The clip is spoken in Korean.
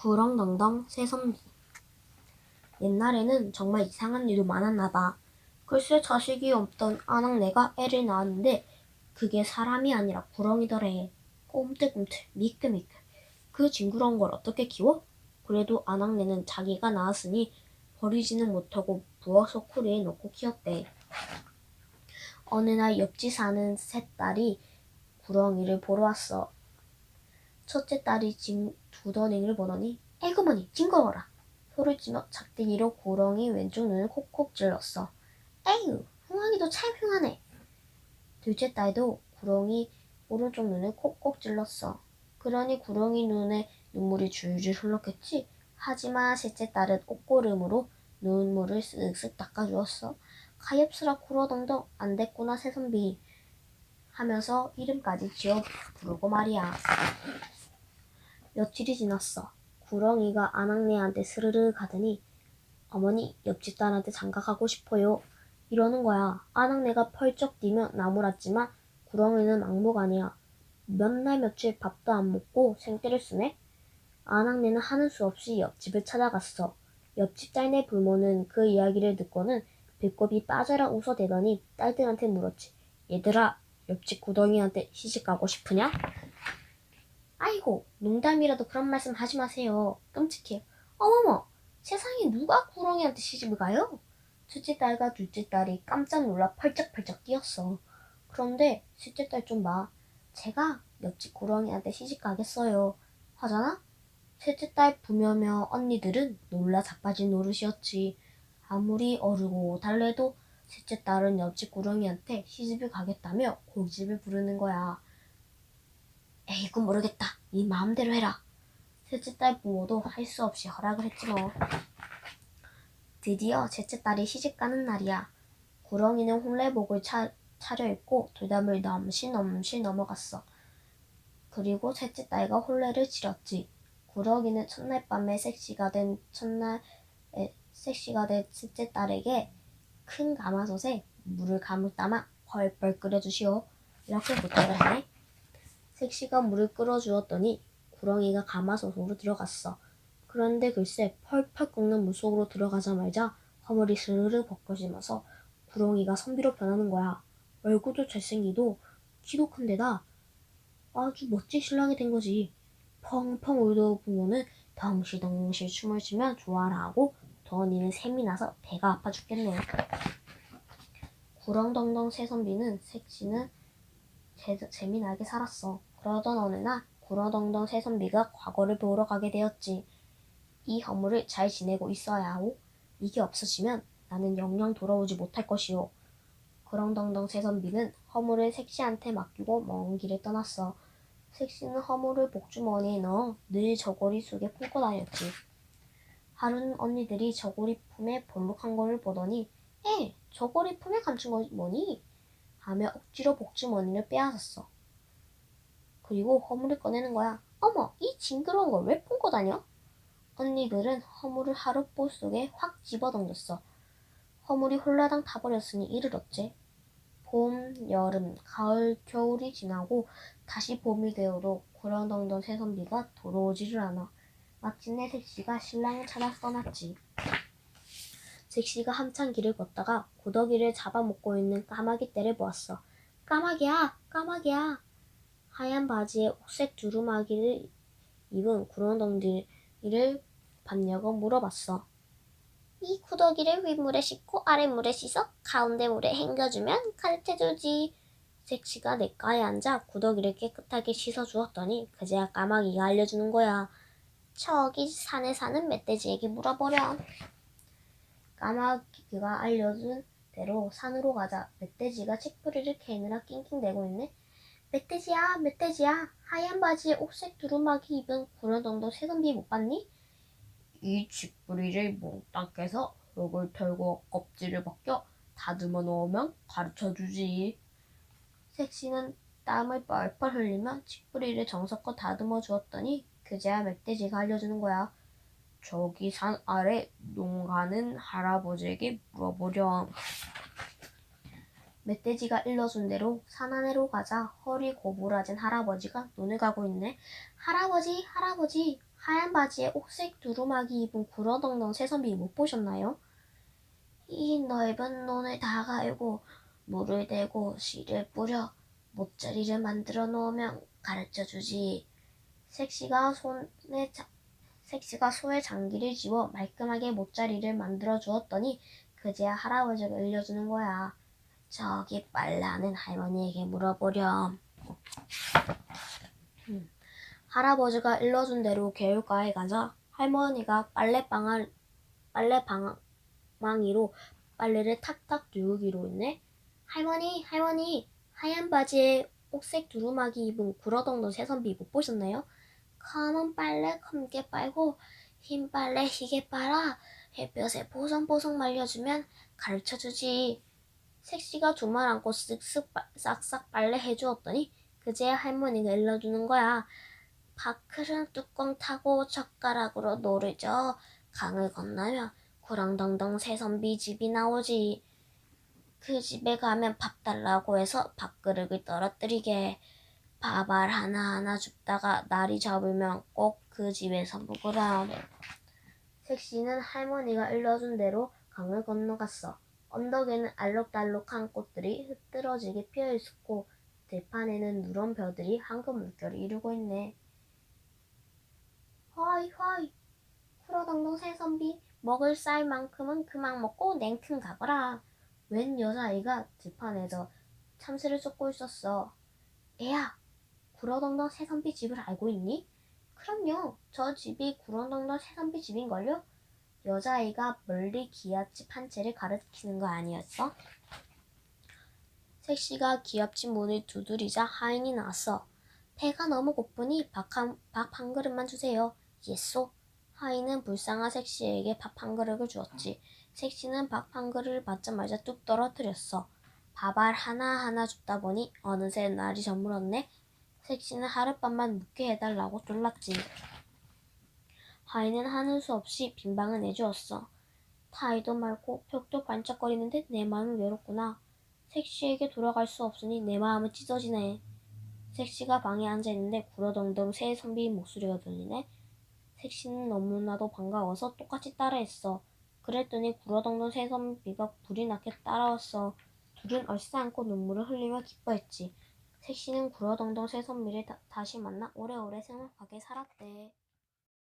구렁덩덩 새선비 옛날에는 정말 이상한 일도 많았나 봐. 글쎄 자식이 없던 아낙네가 애를 낳았는데 그게 사람이 아니라 구렁이더래. 꼼틀꼼틀 미끌미끌 그 징그러운 걸 어떻게 키워? 그래도 아낙네는 자기가 낳았으니 버리지는 못하고 부엌 소쿠리에 넣고 키웠대. 어느 날 옆집 사는 새 딸이 구렁이를 보러 왔어. 첫째 딸이 징, 두더닝을 보더니 에그머니 징그러워라. 소를 치며 작대기로 구렁이 왼쪽 눈을 콕콕 찔렀어. 에휴 흥황이도 참 흉하네. 둘째 딸도 구렁이 오른쪽 눈을 콕콕 찔렀어. 그러니 구렁이 눈에 눈물이 줄줄 흘렀겠지. 하지만 셋째 딸은 옷고름으로 눈물을 쓱쓱 닦아주었어. 가엾으라 구러덩덩 안 됐구나 새선비 하면서 이름까지 지어 부르고 말이야. 며칠이 지났어. 구렁이가 아낙네한테 스르르 가더니 어머니 옆집 딸한테 장가 가고 싶어요. 이러는 거야. 아낙네가 펄쩍 뛰며 나무랐지만 구렁이는 막목 아니야. 몇 날 며칠 밥도 안 먹고 생떼를 쓰네. 아낙네는 하는 수 없이 옆집을 찾아갔어. 옆집 딸네 부모는 그 이야기를 듣고는 배꼽이 빠져라 웃어대더니 딸들한테 물었지. 얘들아, 옆집 구덩이한테 시집 가고 싶으냐? 아이고, 농담이라도 그런 말씀 하지 마세요. 끔찍해요. 어머머, 세상에 누가 구렁이한테 시집을 가요? 첫째 딸과 둘째 딸이 깜짝 놀라 펄쩍펄쩍 뛰었어. 그런데 셋째 딸 좀 봐. 제가 옆집 구렁이한테 시집 가겠어요. 하잖아? 셋째 딸 부며며 언니들은 놀라 자빠진 노릇이었지. 아무리 어르고 달래도 셋째 딸은 옆집 구렁이한테 시집을 가겠다며 고집을 부르는 거야. 에이구 모르겠다. 네 마음대로 해라. 셋째 딸 부모도 할 수 없이 허락을 했지 뭐. 드디어 셋째 딸이 시집 가는 날이야. 구렁이는 혼례복을 차, 차려입고 돌담을 넘실넘실 넘어갔어. 그리고 셋째 딸과 혼례를 치렀지. 구렁이는 첫날 밤에 섹시가 된 첫날 에, 섹시가 된 셋째 딸에게 큰 가마솥에 물을 가득 담아 펄펄 끓여주시오. 이렇게 부탁을 하네. 섹시가 물을 끓여주었더니 구렁이가 가마솥으로 들어갔어. 그런데 글쎄 펄펄 끓는 물속으로 들어가자마자 허물이 스르르 벗겨지면서 구렁이가 선비로 변하는 거야. 얼굴도 잘생기고 키도 큰데다 아주 멋진 신랑이 된 거지. 펑펑 울던 부모는 덩실덩실 춤을 추며 좋아라 하고 더니는 샘이 나서 배가 아파 죽겠네. 구렁덩덩 새선비는 섹시는 재, 재미나게 살았어. 그러던 어느 날 구렁덩덩 새선비가 과거를 보러 가게 되었지. 이 허물을 잘 지내고 있어야 하고 이게 없어지면 나는 영영 돌아오지 못할 것이오. 구렁덩덩 새선비는 허물을 섹시한테 맡기고 먼 길을 떠났어. 섹시는 허물을 복주머니에 넣어 늘 저고리 속에 품고 다녔지. 하루는 언니들이 저고리 품에 볼록한 거를 보더니 에 저고리 품에 감춘 거 뭐니? 하며 억지로 복주머니를 빼앗았어. 그리고 허물을 꺼내는 거야. 어머 이 징그러운 걸 왜 품고 다녀? 언니들은 허물을 하룻볼 속에 확 집어던졌어. 허물이 홀라당 타버렸으니 이를 어째? 봄, 여름, 가을, 겨울이 지나고 다시 봄이 되어도 구렁덩덩 새선비가 돌아오지를 않아. 마침내 섹시가 신랑을 찾아 떠났지. 섹시가 한참 길을 걷다가 고더기를 잡아먹고 있는 까마귀 떼를 보았어. 까마귀야, 까마귀야. 하얀 바지에 옥색 두루마기를 입은 구렁덩이를 봤냐고 물어봤어. 이 구더기를 윗물에 씻고 아랫물에 씻어 가운데 물에 헹겨주면 가르쳐주지. 섹시가 냇가에 앉아 구더기를 깨끗하게 씻어주었더니 그제야 까마귀가 알려주는 거야. 저기 산에 사는 멧돼지에게 물어보렴. 까마귀가 알려준 대로 산으로 가자 멧돼지가 책뿌리를 캐느라 낑낑대고 있네. 멧돼지야, 멧돼지야, 하얀 바지에 옥색 두루마기 입은 구렁덩덩 새선비 못 봤니? 이 쥐뿌리를 몽땅 깨서 흙을 털고 껍질을 벗겨 다듬어 놓으면 가르쳐주지. 섹시는 땀을 뻘뻘 흘리며 쥐뿌리를 정성껏 다듬어 주었더니 그제야 멧돼지가 알려주는 거야. 저기 산 아래 농가는 할아버지에게 물어보렴. 멧돼지가 일러준 대로 산 아래로 가자 허리 고부라진 할아버지가 눈을 가고 있네. 할아버지, 할아버지, 하얀 바지에 옥색 두루마기 입은 구러덩덩 새선비 못 보셨나요? 이 넓은 논을 다 갈고 물을 대고 씨를 뿌려 모짜리를 만들어 놓으면 가르쳐 주지. 색시가 손에 자- 색시가 소의 장기를 집어 말끔하게 모짜리를 만들어 주었더니 그제야 할아버지가 일려주는 거야. 저기 빨래하는 할머니에게 물어보렴. 음. 할아버지가 일러준 대로 개울가에 가자 할머니가 빨래방을 빨래방망이로 빨래를 탁탁 뉘우기로 했네. 할머니, 할머니, 하얀 바지에 옥색 두루마기 입은 구러덩던 새선비 못 보셨나요? 검은 빨래 검게 빨고 흰 빨래 희게 빨아 햇볕에 보송보송 말려주면 가르쳐주지. 색시가 두 말 안고 쓱쓱 빠- 싹싹 빨래 해주었더니 그제야 할머니가 일러주는 거야. 밥그릇 뚜껑 타고 젓가락으로 노를 저 강을 건너면 구렁덩덩 새선비 집이 나오지. 그 집에 가면 밥 달라고 해서 밥그릇을 떨어뜨리게. 밥알 하나하나 줍다가 날이 잡으면 꼭 그 집에서 먹으라. 색시는 할머니가 일러준 대로 강을 건너갔어. 언덕에는 알록달록한 꽃들이 흐트러지게 피어 있었고 들판에는 누런 벼들이 황금 물결을 이루고 있네. 허이 허이 후러덩덩 새선비 먹을 쌀만큼은 그만 먹고 냉큼 가거라. 웬 여자아이가 들판에서 참새를 쫓고 있었어. 애야, 구러덩덩 새선비 집을 알고 있니? 그럼요. 저 집이 구러덩덩 새선비 집인걸요? 여자아이가 멀리 기아집 한 채를 가리키는 거 아니었어? 색시가 기업집 문을 두드리자 하인이 나왔어. 배가 너무 고프니 밥 한, 그릇만 주세요. 예쏘. 하인은 불쌍한 색시에게 밥 한 그릇을 주었지. 색시는 밥 한 그릇을 받자마자 뚝 떨어뜨렸어. 밥알 하나하나 줍다 보니 어느새 날이 저물었네. 색시는 하룻밤만 묵게 해달라고 졸랐지. 하인은 하는 수 없이 빈방을 내주었어. 타이도 맑고 벽도 반짝거리는데 내 마음은 외롭구나. 색시에게 돌아갈 수 없으니 내 마음은 찢어지네. 색시가 방에 앉아있는데 구러덩덩 새 선비의 목소리가 들리네. 색시는 너무나도 반가워서 똑같이 따라했어. 그랬더니 구러덩덩 새 선비가 불이 나게 따라왔어. 둘은 얼싸안고 눈물을 흘리며 기뻐했지. 색시는 구러덩덩 새 선비를 다, 다시 만나 오래오래 생각하게 살았대.